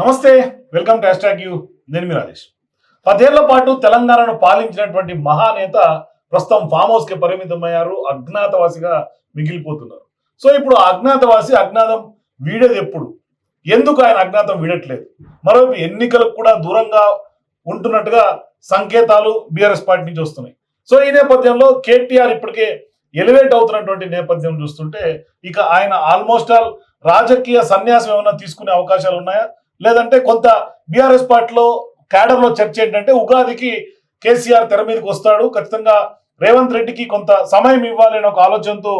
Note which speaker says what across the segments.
Speaker 1: నమస్తే welcome to hash you నేను మీ రాజేష్. పదేళ్ళ పాటు తెలంగాణను పాలించినటువంటి మహానేత ప్రస్తుతం ఫామ్ హౌస్కి పరిమితమయ్యారు అజ్ఞాతవాసిగా మిగిలిపోతున్నారు. సో ఇప్పుడు అజ్ఞాతవాసి అజ్ఞాతం వీడేది ఎప్పుడు? ఎందుకు ఆయన అజ్ఞాతం వీడట్లేదు? మరోవైపు ఎన్నికలకు కూడా దూరంగా ఉంటున్నట్టుగా సంకేతాలు బీఆర్ఎస్ పార్టీ నుంచి వస్తున్నాయి. సో ఈ నేపథ్యంలో కేటీఆర్ ఇప్పటికే ఎలివేట్ అవుతున్నటువంటి నేపథ్యం చూస్తుంటే ఇక ఆయన ఆల్మోస్ట్ ఆల్ రాజకీయ సన్యాసం ఏమైనా తీసుకునే అవకాశాలు ఉన్నాయా? లేదంటే కొంత బీఆర్ఎస్ పార్టీలో క్యాడర్లో చర్చ ఏంటంటే ఉగాదికి కేసీఆర్ తెర మీదకి వస్తాడు. ఖచ్చితంగా రేవంత్ రెడ్డికి కొంత సమయం ఇవ్వాలి అనే ఒక ఆలోచనతో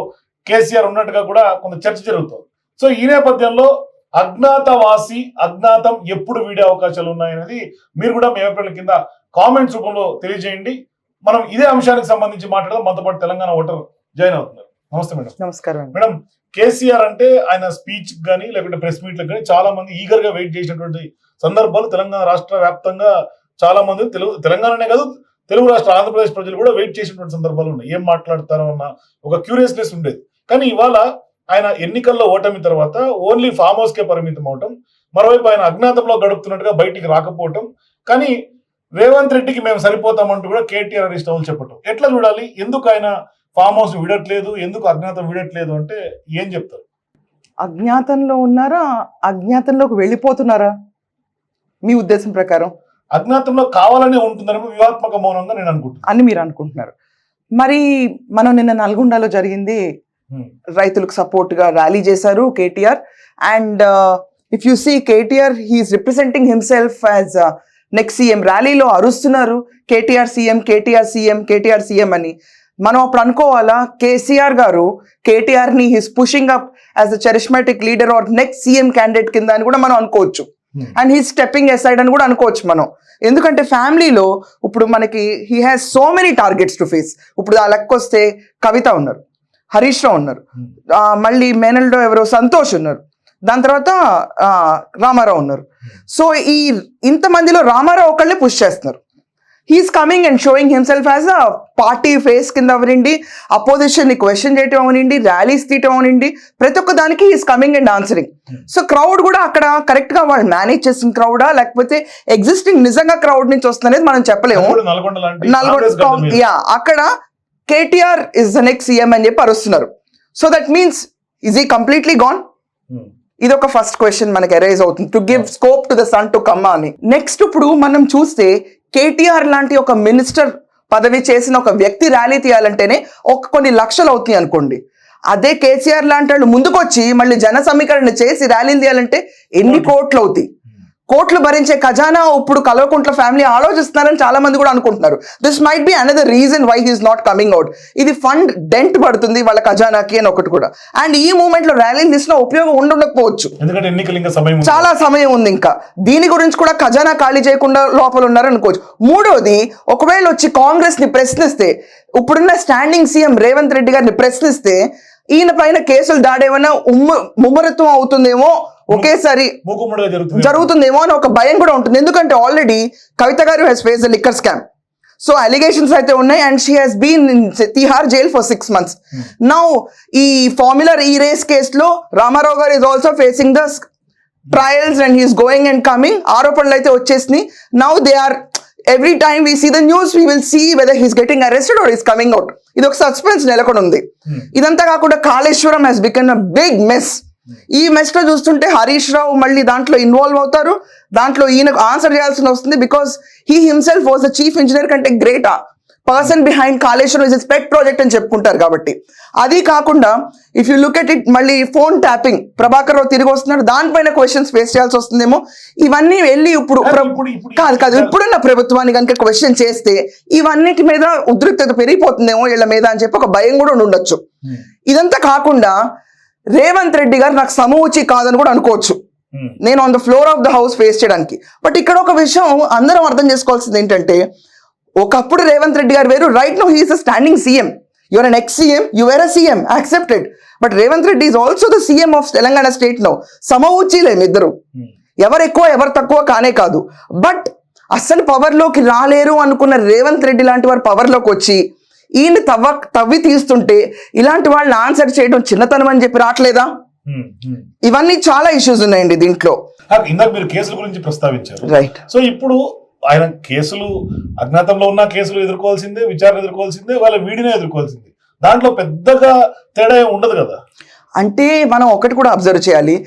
Speaker 1: కేసీఆర్ ఉన్నట్టుగా కూడా కొంత చర్చ జరుగుతుంది. సో ఈ నేపథ్యంలో అజ్ఞాతవాసి అజ్ఞాతం ఎప్పుడు వీడే అవకాశాలు ఉన్నాయనేది మీరు కూడా మీ అభిప్రాయాల కింద కామెంట్స్ రూపంలో తెలియజేయండి. మనం ఇదే అంశానికి సంబంధించి మాట్లాడదాం. మనతో పాటు తెలంగాణ ఓటర్ జాయిన్ అవుతున్నారు. నమస్తే మేడం.
Speaker 2: నమస్కారం
Speaker 1: మేడం కేసీఆర్ అంటే ఆయన స్పీచ్ కానీ లేకుంటే ప్రెస్ మీట్లకు కానీ చాలా మంది ఈగర్గా వెయిట్ చేసినటువంటి సందర్భాలు తెలంగాణ రాష్ట్ర వ్యాప్తంగా చాలా మంది తెలుగు తెలంగాణనే కాదు తెలుగు రాష్ట్ర ఆంధ్రప్రదేశ్ ప్రజలు కూడా వెయిట్ చేసినటువంటి సందర్భాలు ఉన్నాయి. ఏం మాట్లాడతారో అన్న ఒక క్యూరియస్నెస్ ఉండేది. కానీ ఇవాళ ఆయన ఎన్నికల్లో ఓటమి తర్వాత ఓన్లీ ఫామ్ హౌస్ కే పరిమితం అవటం మరోవైపు ఆయన అజ్ఞాతంలో గడుపుతున్నట్టుగా బయటికి రాకపోవటం కానీ రేవంత్ రెడ్డికి మేము సరిపోతామంటూ కూడా కేటీఆర్ హరీష్ రావులు చెప్పటం. ఎట్లా చూడాలి? ఎందుకు ఆయన ఫామ్ హౌస్ విడట్లేదు ఎందుకు అజ్ఞాతం విడట్లేదు అంటే ఏం చెప్తారు?
Speaker 2: అజ్ఞాతంలో ఉన్నారా? అజ్ఞాతంలోకి వెళ్ళిపోతున్నారా? మీ ఉద్దేశం ప్రకారం.
Speaker 1: అజ్ఞాతంలో కావాలనే ఉంటుందనేమో వ్యూహాత్మక మౌనంగా నేను అనుకుంటున్నాను.
Speaker 2: అని మీరు అనుకుంటున్నారు. మరి మనం నిన్న నల్గొండలో జరిగింది. రైతులకు సపోర్ట్గా ర్యాలీ చేశారు KTR. And if you see KTR he's representing himself as next CM ర్యాలీలో అరుస్తున్నారు. KTR CM KTR CM KTR CM అని. మనం అప్పుడు అనుకోవాలా కేసీఆర్ గారు కేటీఆర్ని his pushing up as a charismatic leader or next CM candidate కింద అని కూడా మనం అనుకోవచ్చు.
Speaker 1: Hmm.
Speaker 2: And he stepping aside అని కూడా అనుకోవచ్చు మనం. ఎందుకంటే ఫ్యామిలీలో ఇప్పుడు మనకి he has so many targets to face ఇప్పుడు ఆ లెక్క వస్తే కవిత ఉన్నారు హరీష్ రావు ఉన్నారు
Speaker 1: Hmm.
Speaker 2: మళ్ళీ మేనల్డో ఎవరో సంతోష్ ఉన్నారు. దాని తర్వాత రామారావు ఉన్నారు. సో ఈ ఇంతమందిలో రామారావు ఒకళ్ళే పుష్ చేస్తున్నారు. He's coming and showing himself as a party face కింద అవనండి అపోజిషన్ని క్వశ్చన్ చేయటం అవనండి ర్యాలీస్ తీయటం అవనండి ప్రతి ఒక్క దానికి he's coming and answering so crowd కూడా అక్కడ కరెక్ట్గా వాళ్ళు మేనేజ్ చేసిన క్రౌడా లేకపోతే ఎగ్జిస్టింగ్ నిజంగా క్రౌడ్ నుంచి వస్తుందనేది మనం చెప్పలేము.
Speaker 1: నల్గొండ.
Speaker 2: యా అక్కడ KTR is the next CM అని చెప్పి అరుస్తున్నారు. సో దట్ మీన్స్ ఈజ్ ఈ కంప్లీట్లీ గాన్. ఇది ఒక ఫస్ట్ క్వశ్చన్ మనకి అరైజ్ అవుతుంది. To give scope to the son to come అని. నెక్స్ట్ ఇప్పుడు మనం చూస్తే కేటీఆర్ లాంటి ఒక మినిస్టర్ పదవి చేసిన ఒక వ్యక్తి ర్యాలీ తీయాలంటేనే ఒక కొన్ని లక్షలు అవుతాయి అనుకోండి. అదే కేసీఆర్ లాంటి వాళ్ళు ముందుకొచ్చి మళ్ళీ జన సమీకరణ చేసి ర్యాలీలు తీయాలంటే ఎన్ని కోట్లు అవుతాయి? కోట్లు భరించే ఖజానా ఇప్పుడు కల్వకుంట్ల ఫ్యామిలీ ఆలోచిస్తున్నారని చాలా మంది కూడా అనుకుంటున్నారు. This might be another reason why he's not coming out ఇది ఫండ్ డెంట్ పడుతుంది వాళ్ళ ఖజానాకి అని ఒకటి కూడా. అండ్ ఈ మూమెంట్లో ర్యాలీని తీసిన ఉపయోగం ఉండకపోవచ్చు. చాలా సమయం ఉంది ఇంకా. దీని గురించి కూడా ఖజానా ఖాళీ చేయకుండా లోపల ఉన్నారు అనుకోవచ్చు. మూడోది ఒకవేళ వచ్చి కాంగ్రెస్ని ప్రశ్నిస్తే ఇప్పుడున్న స్టాండింగ్ సీఎం రేవంత్ రెడ్డి గారిని ప్రశ్నిస్తే ఈయన పైన కేసులు దాడేమన్నా ఉమ్మ ముమ్మరత్వం అవుతుందేమో ఒకేసారి జరుగుతుందేమో అని ఒక భయం కూడా ఉంటుంది. ఎందుకంటే already Kavitha garu has face liquor scam so allegations అయితే ఉన్నాయి and she has been in Tihar jail for six months now E formula E race కేసులో Ramarao garu is also facing the trials and he's going and coming ఆరోపణలు అయితే వచ్చేసినాయి. Now they are every time we see the news we will see whether he's getting arrested or is coming out ఇది ఒక suspense నెలకొని ఉంది ఇదంతా కాకుండా Kaleshwaram has become a big mess ఈ మెస్లో చూస్తుంటే హరీష్ రావు మళ్ళీ దాంట్లో ఇన్వాల్వ్ అవుతారు. దాంట్లో ఈయనకు ఆన్సర్ చేయాల్సి వస్తుంది because he himself was the chief engineer కంటే great person behind Kaleshwaram is స్పెట్ project అని చెప్పుకుంటారు కాబట్టి. అది కాకుండా if you look at it మళ్ళీ ఫోన్ ట్యాపింగ్ ప్రభాకర్ రావు తిరిగి వస్తున్నారు. దానిపైన క్వశ్చన్స్ ఫేస్ చేయాల్సి వస్తుందేమో. ఇవన్నీ వెళ్ళి ఇప్పుడు కాదు కాదు ఇప్పుడున్న ప్రభుత్వాన్ని కనుక క్వశ్చన్ చేస్తే ఇవన్నిటి మీద ఉద్రిక్తత పెరిగిపోతుందేమో వీళ్ళ మీద అని చెప్పి ఒక భయం కూడా ఉండి ఉండొచ్చు. ఇదంతా కాకుండా రేవంత్ రెడ్డి గారు నాకు సమూచి కాదని కూడా అనుకోవచ్చు.
Speaker 1: Hmm.
Speaker 2: నేను on the floor of the house face చేయడానికి. బట్ ఇక్కడ ఒక విషయం అందరం అర్థం చేసుకోవాల్సింది ఏంటంటే ఒకప్పుడు రేవంత్ రెడ్డి గారు వేరు right no he's a standing CM you're an ex CM you're a CM accepted but Revanth Reddy is also the CM of Telangana state no సమవుచ్చిలేం ఇద్దరు.
Speaker 1: Hmm.
Speaker 2: ఎవరు ఎక్కువ ఎవరు తక్కువ కానే కాదు. బట్ అస్సలు పవర్లోకి రాలేరు అనుకున్న రేవంత్ రెడ్డి లాంటి వారు పవర్లోకి వచ్చి ఈయన తవ్వ తవ్వి తీస్తుంటే ఇలాంటి వాళ్ళని ఆన్సర్ చేయడం చిన్నతనం అని చెప్పి రావట్లేదా. ఇవన్నీ చాలా ఇష్యూస్ ఉన్నాయండి దీంట్లో.
Speaker 1: ఇందాక మీరు కేసుల గురించి ప్రస్తావించారు.
Speaker 2: రైట్
Speaker 1: సో ఇప్పుడు ఆయన కేసులు అజ్ఞాతంలో ఉన్న కేసులు ఎదుర్కోవాల్సిందే విచారణ ఎదుర్కోవాల్సిందే వాళ్ళ వీడినే ఎదుర్కోవాల్సిందే. దాంట్లో పెద్దగా తేడా ఉండదు కదా?
Speaker 2: అంటే మనం ఒకటి కూడా అబ్జర్వ్ చేయాలి.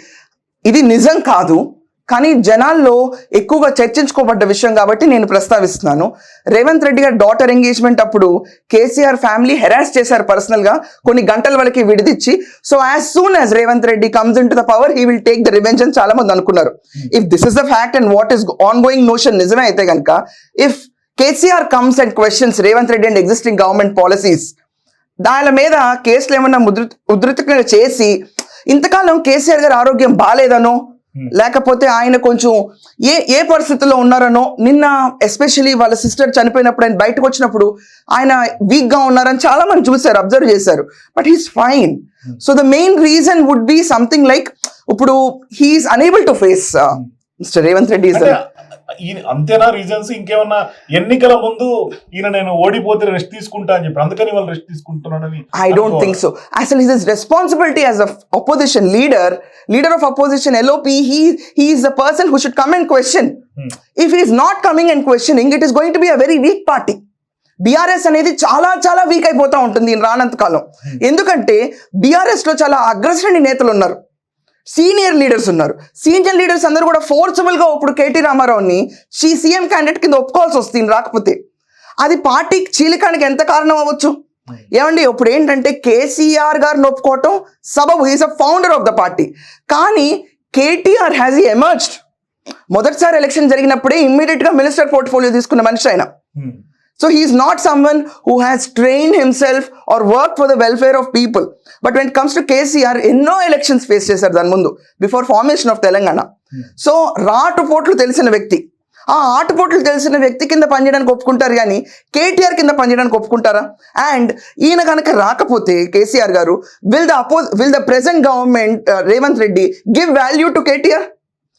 Speaker 2: ఇది నిజం కాదు. కానీ జనాల్లో ఎక్కువగా చర్చించుకోబడ్డ విషయం కాబట్టి నేను ప్రస్తావిస్తున్నాను. రేవంత్ రెడ్డి గారి డాటర్ ఎంగేజ్మెంట్ అప్పుడు కేసీఆర్ ఫ్యామిలీ హెరాస్ చేశారు పర్సనల్గా కొన్ని గంటల వరకు విడిదిచ్చి. So as soon as Revanth Reddy comes in to the power he will take the revenge అని చాలా మంది అనుకున్నారు. If this is the fact and what is ongoing notion నిజమే అయితే కనుక if KCR comes and questions Revanth Reddy and existing government policies దాని మీద కేసులు ఏమన్నా ఉధృత ఉధృతంగా చేసి ఇంతకాలం కేసీఆర్ గారి ఆరోగ్యం బాగాలేదనో లేకపోతే ఆయన కొంచెం ఏ ఏ పరిస్థితుల్లో ఉన్నారనో నిన్న ఎస్పెషలీ వాళ్ళ సిస్టర్ చనిపోయినప్పుడు ఆయన బయటకు వచ్చినప్పుడు ఆయన వీక్గా ఉన్నారని చాలా మంది చూశారు అబ్జర్వ్ చేశారు. But he's fine so the main reason would be something like ఇప్పుడు he's unable to face mister Revanth Reddy
Speaker 1: అంతేనా రీజన్స్ ఇంకేమన్నా ఎన్నికల ముందు ఈయన నేను ఓడిపోతే రెస్ట్ తీసుకుంటా అని చెప్పి అందుకని వాళ్ళు రెస్ట్ తీసుకుంటున్నాడని
Speaker 2: ఐ డోంట్ థింక్ సో అసలు his responsibility as opposition leader leader of opposition LOP he he's the person who should come
Speaker 1: and
Speaker 2: question if is not coming and questioning it is going to be a very weak party BRS అనేది చాలా చాలా week అయిపోతూ ఉంటుంది రానంత కాలం. Hmm. ఎందుకంటే బీఆర్ఎస్లో చాలా అగ్రసరణి నేతలు ఉన్నారు. సీనియర్ లీడర్స్ ఉన్నారు. సీనియర్ లీడర్స్ అందరూ కూడా ఫోర్సబుల్గా ఇప్పుడు కేటీ రామారావుని షీ సీఎం క్యాండిడేట్ కింద ఒప్పుకోవాల్సి వస్తుంది రాకపోతే. అది పార్టీకి చీలికానికి ఎంత కారణం అవ్వచ్చు? ఏమండి? ఇప్పుడు ఏంటంటే కేసీఆర్ గారిని ఒప్పుకోవటం సబబు he's a founder of the party కానీ కేటీఆర్ హ్యాస్ ఈ ఎమర్జ్డ్ మొదటిసారి ఎలక్షన్ జరిగినప్పుడే ఇమ్మీడియట్గా మినిస్టర్ పోర్ట్ఫోలియో తీసుకున్న మనిషి ఆయన. So he's not someone who has train himself or work for the welfare of people but when comes to KCR ఎన్నో elections face చేశారు దాని ముందు before formation of Telangana so రాటుపోట్లు తెలిసిన వ్యక్తి. ఆ ఆటుపోట్లు తెలిసిన వ్యక్తి కింద పనిచేయడానికి ఒప్పుకుంటారు కానీ కేటీఆర్ కింద పనిచేయడానికి ఒప్పుకుంటారా? అండ్ ఈయన కనుక రాకపోతే కేసీఆర్ గారు విల్ ద అపో will the present government Revanth Reddy give value to KTR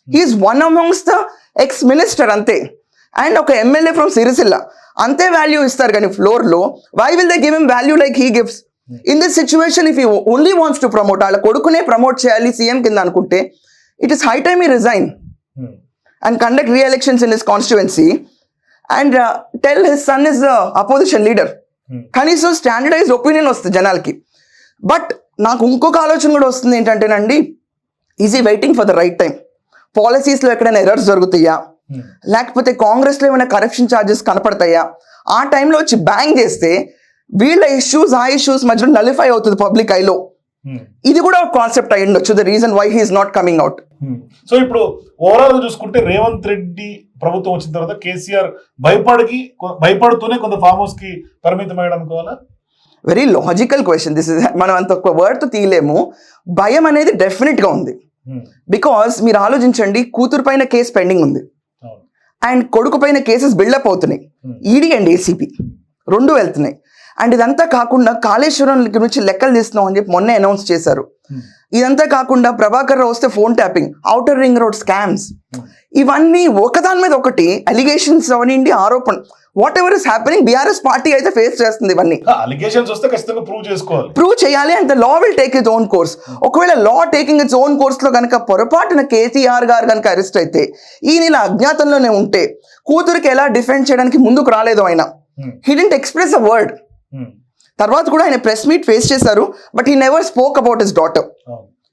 Speaker 2: he's one amongst the ex minister అంతే. అండ్ ఒక ఎమ్మెల్యే ఫ్రమ్ సిరిసిల్ల అంతే వాల్యూ ఇస్తారు కానీ ఫ్లోర్లో why will they give him value like he gives in this situation if you only wants to promote వాళ్ళ కొడుకునే promote చేయాలి CM కింద అనుకుంటే ఇట్ ఇస్ హై టైమ్ ఈ resign in his constituency and uh, tell his son is the opposition leader.
Speaker 1: Hmm.
Speaker 2: కనీసం standardise opinion వస్తుంది జనాలకి. But నాకు ఇంకొక ఆలోచన కూడా వస్తుంది ఏంటంటేనండి is he waiting for the right time పాలసీస్లో ఎక్కడైనా ఎర్రర్స్ జరుగుతాయా. లేకపోతే కాంగ్రెస్లో ఏమైనా కరప్షన్ ఛార్జెస్ కనపడతాయా ఆ టైంలో వచ్చి బ్యాంగ్ చేస్తే వీళ్ళ ఇష్యూస్ ఆ ఇష్యూస్ మధ్యలో నలిఫై అవుతుంది పబ్లిక్ ఐలో
Speaker 1: Hmm.
Speaker 2: ఇది కూడా ఒక కాన్సెప్ట్ అయి ఉండొచ్చు the reason why he's not coming out
Speaker 1: Hmm. So ఇప్పుడు ఓవరాల్గా చూసుకుంటే రేవంత్ రెడ్డి ప్రభుత్వం వచ్చిన తర్వాత కేసీఆర్ భయపడికి భయపడుతూనే కొంత ఫామ్ హౌస్కి పరిమితం అయ్యాడు అనుకోవాలా
Speaker 2: very logical question this is మనం అంత ఒక వర్డ్తో తీయలేము భయం అనేది డెఫినెట్గా ఉంది
Speaker 1: Hmm.
Speaker 2: బికాస్ మీరు ఆలోచించండి కూతురు పైన కేసు పెండింగ్ ఉంది. అండ్ కొడుకు పైన కేసెస్ బిల్డప్ అవుతున్నాయి.
Speaker 1: Hmm.
Speaker 2: ఈడీ అండ్ ఏసీపీ రెండు వెళ్తున్నాయి. అండ్ ఇదంతా కాకుండా కాళేశ్వరం నుంచి లెక్కలు తీస్తున్నాం అని చెప్పి మొన్నే అనౌన్స్ చేశారు.
Speaker 1: Hmm.
Speaker 2: ఇదంతా కాకుండా ప్రభాకర్ రావు వస్తే phone tapping outer ring road scams. ఇవన్నీ ఒకదాని మీద ఒకటి అలిగేషన్స్ అవనండి ఆరోపణ. Whatever is happening BRS party అయితే ఫేస్ చేస్తుంది ఇవన్నీ
Speaker 1: అలిగేషన్స్ వస్తే ఖచ్చితంగా ప్రూవ్ చేసుకోవాలి
Speaker 2: ప్రూవ్ చేయాలి and the law will take its own course ఒకవేళ లా టేకింగ్ ఇట్స్ ఓన్ కోర్స్లో కనుక పొరపాటున కేసీఆర్ గారు కనుక అరెస్ట్ అయితే ఈ నెల అజ్ఞాతంలోనే ఉంటే కూతురికి ఎలా డిఫెండ్ చేయడానికి ముందుకు రాలేదు ఆయన. He didn't express a word. తర్వాత కూడా ఆయన ప్రెస్ మీట్ ఫేస్ చేశారు but he never spoke about his daughter.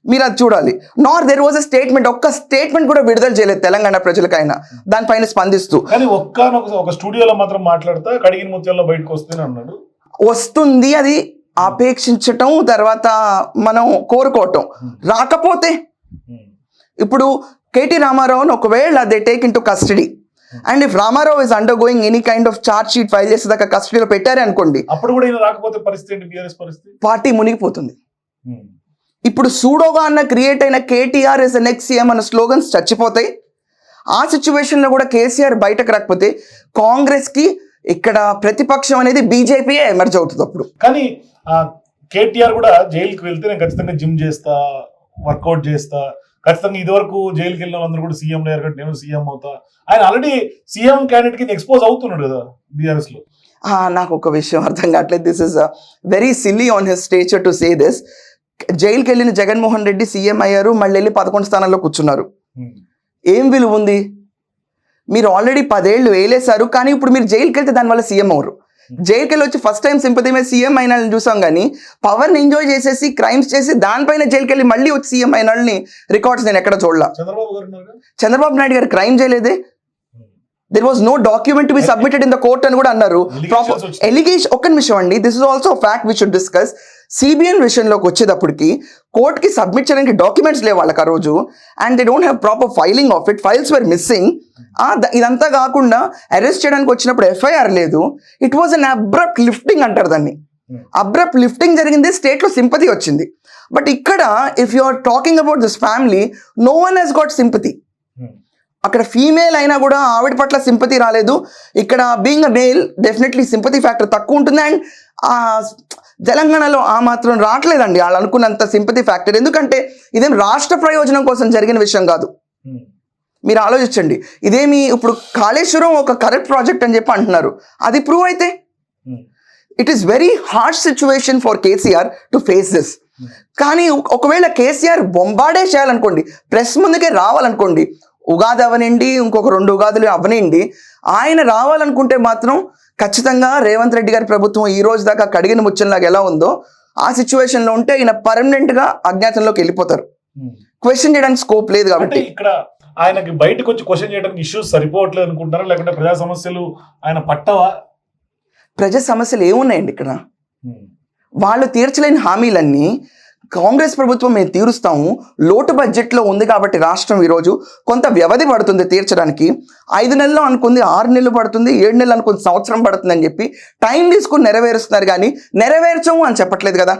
Speaker 2: మీరు అది చూడాలి. Nor there was a statement ఒక్క స్టేట్మెంట్ కూడా విడుదల చేయలేదు తెలంగాణ ప్రజలకైనా. దానిపైన స్పందిస్తూ.
Speaker 1: కానీ ఒక్కనొక ఒక స్టూడియోలో మాత్రం మాట్లాడతా కడిగిన ముత్యాల్లో బయటకు వస్తేనే అన్నాడు.
Speaker 2: వస్తుంది అది ఆపేక్షించటం తర్వాత మనం కోరుకోవటం. రాకపోతే. ఇప్పుడు కేటీ రామారావుని ఒకవేళ they take into custody and if Ramarao is undergoing any kind of charge sheet file చేసేదాకా కస్టడీలో పెట్టారే అనుకోండి
Speaker 1: అప్పుడు కూడా రాకపోతే పరిస్థితి?
Speaker 2: పార్టీ మునిగిపోతుంది.
Speaker 1: Hmm.
Speaker 2: ఇప్పుడు సూడోగా అన్న క్రియేట్ అయిన కేటీఆర్ ఇస్ నెక్స్ట్ సీఎం అన్న స్లోగన్స్ చచ్చిపోతాయి. ఆ సిచ్యువేషన్లో కూడా కేసీఆర్ బయటకు రాకపోతే కాంగ్రెస్కి ఇక్కడ ప్రతిపక్షం అనేది బీజేపీ ఎమర్జ్ అవుతుంది అప్పుడు.
Speaker 1: కానీ కేటీఆర్ కూడా జైలుకి వెళ్తే నేను ఖచ్చితంగా జిమ్ చేస్తా వర్కౌట్ చేస్తా. ఖచ్చితంగా ఇదివరకు జైలుకి వెళ్ళిన వాళ్ళందరూ కూడా సీఎం లేరు కాబట్టి నేను సీఎం అవుతా. ఆయన ఆల్రెడీ సీఎం క్యాండిడేట్ కింద ఎక్స్పోజ్ అవుతున్నాడు కదా
Speaker 2: బీఆర్ఎస్లో. నాకు ఒక విషయం అర్థం కావట్లేదు. This is very silly on his stature to say this జైలుకి వెళ్ళిన జగన్మోహన్ రెడ్డి సీఎం అయ్యారు మళ్ళీ వెళ్ళి పదకొండు స్థానాల్లో కూర్చున్నారు.
Speaker 1: Hmm.
Speaker 2: ఏం విలువ ఉంది? మీరు ఆల్రెడీ పదేళ్ళు వేలేశారు కానీ ఇప్పుడు మీరు జైలుకి వెళ్తే దానివల్ల సీఎం అవరు జైలుకి వెళ్ళి వచ్చి ఫస్ట్ టైం సింపతి మీద సీఎం అయిన వాళ్ళని చూసాం కానీ పవర్ని ఎంజాయ్ చేసేసి క్రైమ్స్ చేసి దానిపైన జైలుకి వెళ్ళి మళ్ళీ వచ్చి సీఎం అయిన వాళ్ళని రికార్డ్స్ నేను ఎక్కడ చూడలా.
Speaker 1: చంద్రబాబు
Speaker 2: నాయుడు గారు క్రైమ్ చేయలేదే? There was no document to be submitted in the court అని కూడా అన్నారు. ఎలిగేషన్ ఒక్క నిమిషం అండి. This is also fact we should discuss CBN విషయంలోకి వచ్చేటప్పటికి కోర్టుకి సబ్మిట్ చేయడానికి డాక్యుమెంట్స్ లేవు వాళ్ళకి ఆ రోజు. And they don't have proper filing of it files were missing ఇదంతా కాకుండా అరెస్ట్ చేయడానికి వచ్చినప్పుడు ఎఫ్ఐఆర్ లేదు. It was an abrupt lifting అంటారు దాన్ని. అబ్రప్ట్ లిఫ్టింగ్ జరిగింది. స్టేట్లో సింపతి వచ్చింది. బట్ ఇక్కడ if you are talking about this family no one he's got sympathy
Speaker 1: Hmm.
Speaker 2: అక్కడ ఫీమేల్ అయినా కూడా ఆవిడ పట్ల సింపతి రాలేదు. ఇక్కడ being a male definitely sympathy factor తక్కువ ఉంటుంది. అండ్ తెలంగాణలో ఆ మాత్రం రావట్లేదండి. వాళ్ళు అనుకున్నంత సింపతి ఫ్యాక్టర్. ఎందుకంటే ఇదేం రాష్ట్ర ప్రయోజనం కోసం జరిగిన విషయం కాదు. మీరు ఆలోచించండి. ఇదేమి ఇప్పుడు కాళేశ్వరం ఒక కరెక్ట్ ప్రాజెక్ట్ అని చెప్పి అంటున్నారు. అది ప్రూవ్ అయితే. It is very hard situation for KCR to face this. కానీ ఒక- ఒకవేళ కేసీఆర్ బొంబాడే చేయాలనుకోండి ప్రెస్ ముందుకే రావాలనుకోండి ఉగాది అవనండి ఇంకొక రెండు ఉగాదులు అవనండి ఆయన రావాలనుకుంటే మాత్రం ఖచ్చితంగా రేవంత్ రెడ్డి గారి ప్రభుత్వం ఈ రోజు దాకా కడిగిన ముచ్చంలాగా ఎలా ఉందో ఆ సిచ్యువేషన్లో ఉంటే ఈయన పర్మనెంట్గా అజ్ఞాతంలోకి వెళ్ళిపోతారు. క్వశ్చన్ చేయడానికి స్కోప్ లేదు కాబట్టి
Speaker 1: ఇక్కడ ఆయనకి బయటకు వచ్చి క్వశ్చన్ చేయడానికి ఇష్యూస్ సరిపోవట్లేదు అనుకుంటారా లేకుంటే ప్రజా సమస్యలు ఆయన పట్టవా
Speaker 2: ప్రజా సమస్యలు ఏమున్నాయండి ఇక్కడ. వాళ్ళు తీర్చలేని హామీలన్నీ కాంగ్రెస్ ప్రభుత్వం మేము తీరుస్తాము లోటు బడ్జెట్లో ఉంది కాబట్టి రాష్ట్రం ఈరోజు కొంత వ్యవధి పడుతుంది తీర్చడానికి. ఐదు నెలలు అనుకుంది ఆరు నెలలు పడుతుంది ఏడు నెలలు అనుకుంది సంవత్సరం పడుతుంది అని చెప్పి టైం తీసుకుని నెరవేరుస్తున్నారు కానీ నెరవేర్చము అని చెప్పట్లేదు కదా.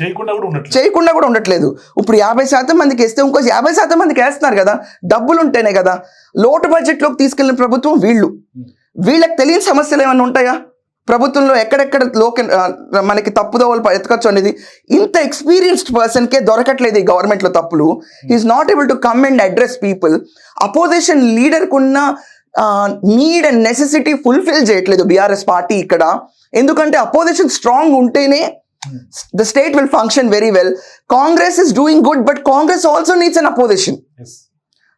Speaker 1: చేయకుండా కూడా ఉండట్లేదు.
Speaker 2: చేయకుండా కూడా ఉండట్లేదు. ఇప్పుడు యాభై శాతం మందికి వేస్తే ఇంకో యాభై శాతం మందికి వేస్తున్నారు కదా డబ్బులు ఉంటేనే కదా. లోటు బడ్జెట్లోకి తీసుకెళ్ళిన ప్రభుత్వం వీళ్ళు. వీళ్ళకి తెలియని సమస్యలు ఏమైనా ఉంటాయా? ప్రభుత్వంలో ఎక్కడెక్కడ లోక మనకి తప్పుదోవలు ఎత్తుకొచ్చు అనేది ఇంత ఎక్స్పీరియన్స్డ్ పర్సన్కే దొరకట్లేదు ఈ గవర్నమెంట్లో తప్పులు. Is not able to come and address people opposition లీడర్కున్న need and necessity fulfil చేయట్లేదు బీఆర్ఎస్ పార్టీ ఇక్కడ. ఎందుకంటే అపోజిషన్ స్ట్రాంగ్ ఉంటేనే the state will function very well Congress is doing good but Congress also needs an opposition.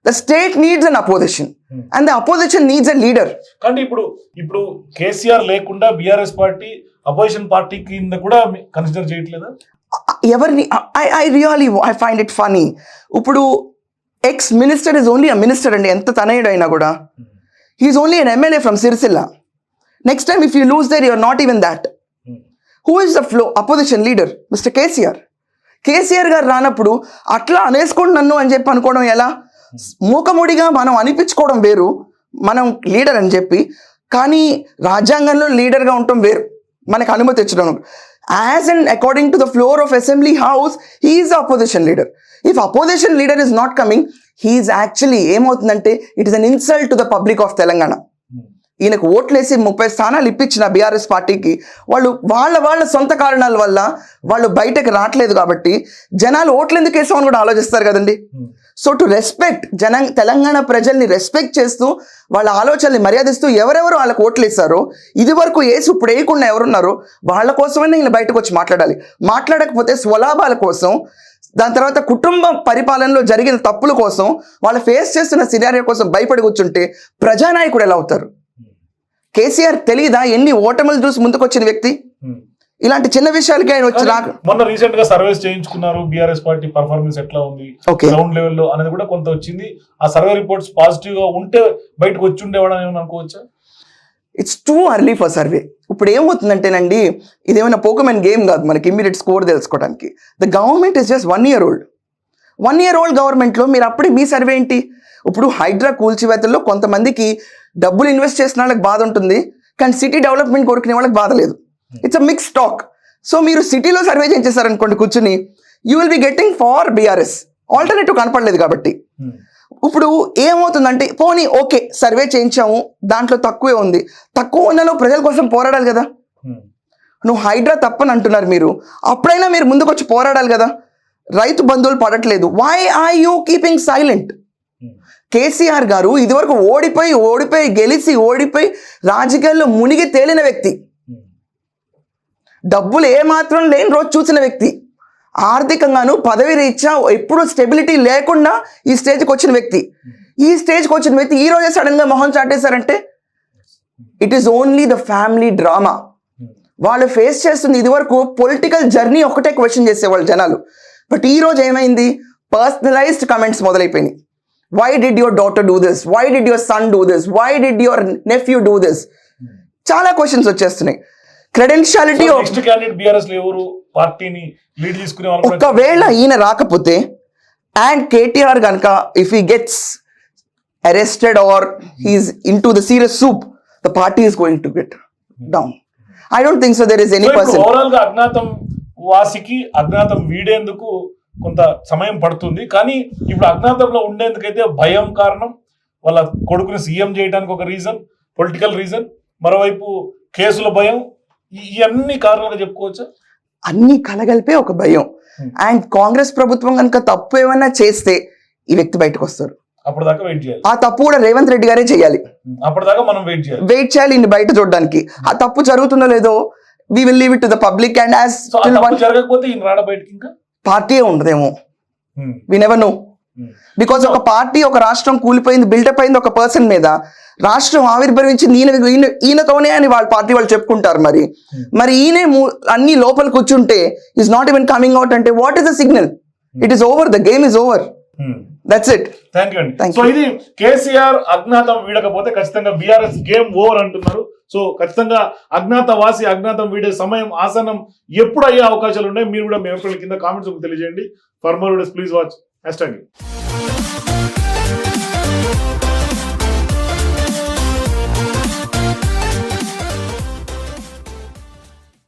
Speaker 2: The state needs an opposition. And the opposition needs a leader
Speaker 1: కానీ ఇప్పుడు ఇప్పుడు కేసీఆర్ లేకుండా BRS party opposition party కింద కూడా consider చేయట్లేదా?
Speaker 2: ఎవరిని I I really I find it funny ఇప్పుడు ex minister is only a minister అండి ఎంత తనయుడు అయినా కూడా he's only an MLA from Sirisilla next time if you lose there you're not even that who is the floor opposition leader mister KCR KCR గారు రానప్పుడు అట్లా అనేసుకోండి నన్ను అని చెప్పి అనుకోవడం ఎలా? మూకముడిగా మనం అనిపించుకోవడం వేరు మనం లీడర్ అని చెప్పి కానీ రాజ్యాంగంలో లీడర్గా ఉండటం వేరు. మనకు అనుమతి ఇచ్చడం as and according to the floor of assembly house he's opposition leader if opposition leader is not coming he's actually ఏమవుతుందంటే it is an insult to the public of Telangana. ఈయనకు ఓట్లేసి ముప్పై స్థానాలు ఇప్పించిన బీఆర్ఎస్ పార్టీకి వాళ్ళు వాళ్ళ వాళ్ళ సొంత కారణాల వల్ల వాళ్ళు బయటకు రావట్లేదు కాబట్టి జనాలు ఓట్లు ఎందుకు వేసామని కూడా ఆలోచిస్తారు కదండి. Hmm. సో టు రెస్పెక్ట్ జన తెలంగాణ ప్రజల్ని రెస్పెక్ట్ చేస్తూ వాళ్ళ ఆలోచనల్ని మర్యాదిస్తూ ఎవరెవరు వాళ్ళకి ఓట్లు ఇస్తారో ఇది వరకు వేసి ఇప్పుడు వేయకుండా ఎవరున్నారో వాళ్ళ కోసమే నేను బయటకు వచ్చి మాట్లాడాలి. మాట్లాడకపోతే స్వలాభాల కోసం దాని తర్వాత కుటుంబ పరిపాలనలో జరిగిన తప్పుల కోసం వాళ్ళు ఫేస్ చేస్తున్న సినారియో కోసం భయపడి కూర్చుంటే ప్రజానాయకుడు ఎలా అవుతారు? కేసీఆర్ తెలియదా ఎన్ని ఓటములు చూసి ముందుకొచ్చిన వ్యక్తి? Hmm. ఇలాంటి చిన్న విషయాలకి ఆయన వచ్చి
Speaker 1: మొన్న రీసెంట్గా సర్వేస్ చేయించుకున్నారు. బీఆర్ఎస్ పార్టీ పర్ఫార్మెన్స్ ఎట్లా ఉంది? గ్రౌండ్ లెవెల్లో అనేది కూడా కొంత వచ్చింది. ఆ సర్వే రిపోర్ట్స్ పాజిటివ్గా ఉంటే బయటకు వచ్చి ఉండేవాడని ఏమైనా అనుకోవచ్చా?
Speaker 2: It's too early for survey ఇప్పుడు ఏమవుతుందంటేనండి ఇదేమైనా పోకమెన్ గేమ్ కాదు. మనకి ఇమ్మీడియట్ స్కోర్ తెలుసుకోవడానికి. The government is just one year old one year old గవర్నమెంట్లో మీరు అప్పుడే మీ సర్వే ఏంటి? ఇప్పుడు హైడ్రా కూల్చివేతల్లో కొంతమందికి డబ్బులు ఇన్వెస్ట్ చేసిన వాళ్ళకి బాధ ఉంటుంది. కానీ సిటీ డెవలప్మెంట్ కోరుకునే వాళ్ళకి బాధ లేదు. It's a mix talk so మీరు సిటీలో సర్వే చేసేసారనుకోండి కూర్చుని you will be getting for BRS alternative కనపడలేదు కాబట్టి. ఇప్పుడు ఏమవుతుందంటే పోనీ ఓకే సర్వే చేయించాము దాంట్లో తక్కువే ఉంది. తక్కువ ఉన్నలో ప్రజల కోసం పోరాడాలి కదా. నువ్వు హైడ్రా తప్పని అంటున్నారు మీరు. అప్పుడైనా మీరు ముందుకు వచ్చి పోరాడాలి కదా. రైతు బంధువులు పడట్లేదు. Why are you keeping silent KCR గారు ఇదివరకు ఓడిపోయి ఓడిపోయి గెలిచి ఓడిపోయి రాజకీయాల్లో మునిగి తేలిన వ్యక్తి. డబ్బులు ఏమాత్రం లేని రోజు చూసిన వ్యక్తి. ఆర్థికంగాను పదవి రీత్యా ఎప్పుడూ స్టెబిలిటీ లేకుండా ఈ స్టేజ్కి వచ్చిన వ్యక్తి. ఈ స్టేజ్కి వచ్చిన వ్యక్తి ఈ రోజే సడన్గా మొహం చాటేశారంటే it is only the family drama వాళ్ళు ఫేస్ చేస్తుంది ఇదివరకు పొలిటికల్ జర్నీ ఒకటే క్వశ్చన్ చేసేవాళ్ళు జనాలు. బట్ ఈ రోజు ఏమైంది? Personalised comments మొదలైపోయినాయి. Why did your daughter do this why did your son do this why did your nephew do this చాలా క్వశ్చన్స్ వచ్చేస్తున్నాయి. క్రెడెన్షియాలిటీ
Speaker 1: నెక్స్ట్ క్యాండిడేట్ బిఆర్ఎస్లో ఎవరు? పార్టీని లీడ్ తీసుకునే వాళ్ళు
Speaker 2: ఒకవేళ ఈయన రాకపోతే అండ్ కేటీఆర్ కనుక if he gets arrested or he's into the serious soup the party is going to get down I don't think so there is any person
Speaker 1: ఓవరాల్గా అజ్ఞాతం వాసికి అజ్ఞాతం వీడేందుకు కొంత సమయం పడుతుంది. కానీ ఇప్పుడు అజ్ఞాతంలో ఉండేందుకైతే భయం కారణం వాళ్ళ కొడుకుని సీఎం చేయడానికి ఒక రీజన్ పొలిటికల్ రీజన్ మరోవైపు కేసుల భయం అన్ని కారణాలుగా చెప్పుకోవచ్చా?
Speaker 2: అన్ని కలగలిపే ఒక భయం.
Speaker 1: Hmm.
Speaker 2: అండ్ కాంగ్రెస్ ప్రభుత్వం కనుక తప్పు ఏమైనా చేస్తే ఈ వ్యక్తి బయటకు వస్తారు.
Speaker 1: అప్పటిదాకా వెయిట్ చేయాలి.
Speaker 2: ఆ తప్పు కూడా రేవంత్ రెడ్డి గారే చేయాలి.
Speaker 1: అప్పటిదాకా మనం వెయిట్ చేయాలి.
Speaker 2: వెయిట్ చేయాలి ఇన్ని బయట చూడడానికి. ఆ తప్పు జరుగుతుందో లేదో we will leave it to the public and as
Speaker 1: జరగకపోతే
Speaker 2: పార్టీ ఉండదేమో.
Speaker 1: Hmm.
Speaker 2: We never know
Speaker 1: Hmm.
Speaker 2: Because ఒక పార్టీ ఒక రాష్ట్రం కూలిపోయింది బిల్డప్ అయింది ఒక పర్సన్ మీద రాష్ట్రం ఆవిర్భవించింది ఈయన ఈయన ఈయనతోనే అని వాళ్ళ పార్టీ వాళ్ళు చెప్పుకుంటారు మరి. మరి ఈయనే అన్ని లోపల కూర్చుంటే is not even coming out అంటే what is the signal it is over the game is over
Speaker 1: Hmm.
Speaker 2: That's it
Speaker 1: thank you అండి సో ఇది కేసీఆర్ అజ్ఞాతం వీడకపోతే ఖచ్చితంగా బీఆర్ఎస్ గేమ్ ఓవర్ అంటున్నారు. సో ఖచ్చితంగా అజ్ఞాత వాసి అజ్ఞాతం వీడే సమయం ఆసనం ఎప్పుడు అయ్యే అవకాశాలు ఉన్నాయి? మీరు కూడా మీ అభిప్రాయాల కింద కామెంట్స్ తెలియజేయండి. For more please watch hashtag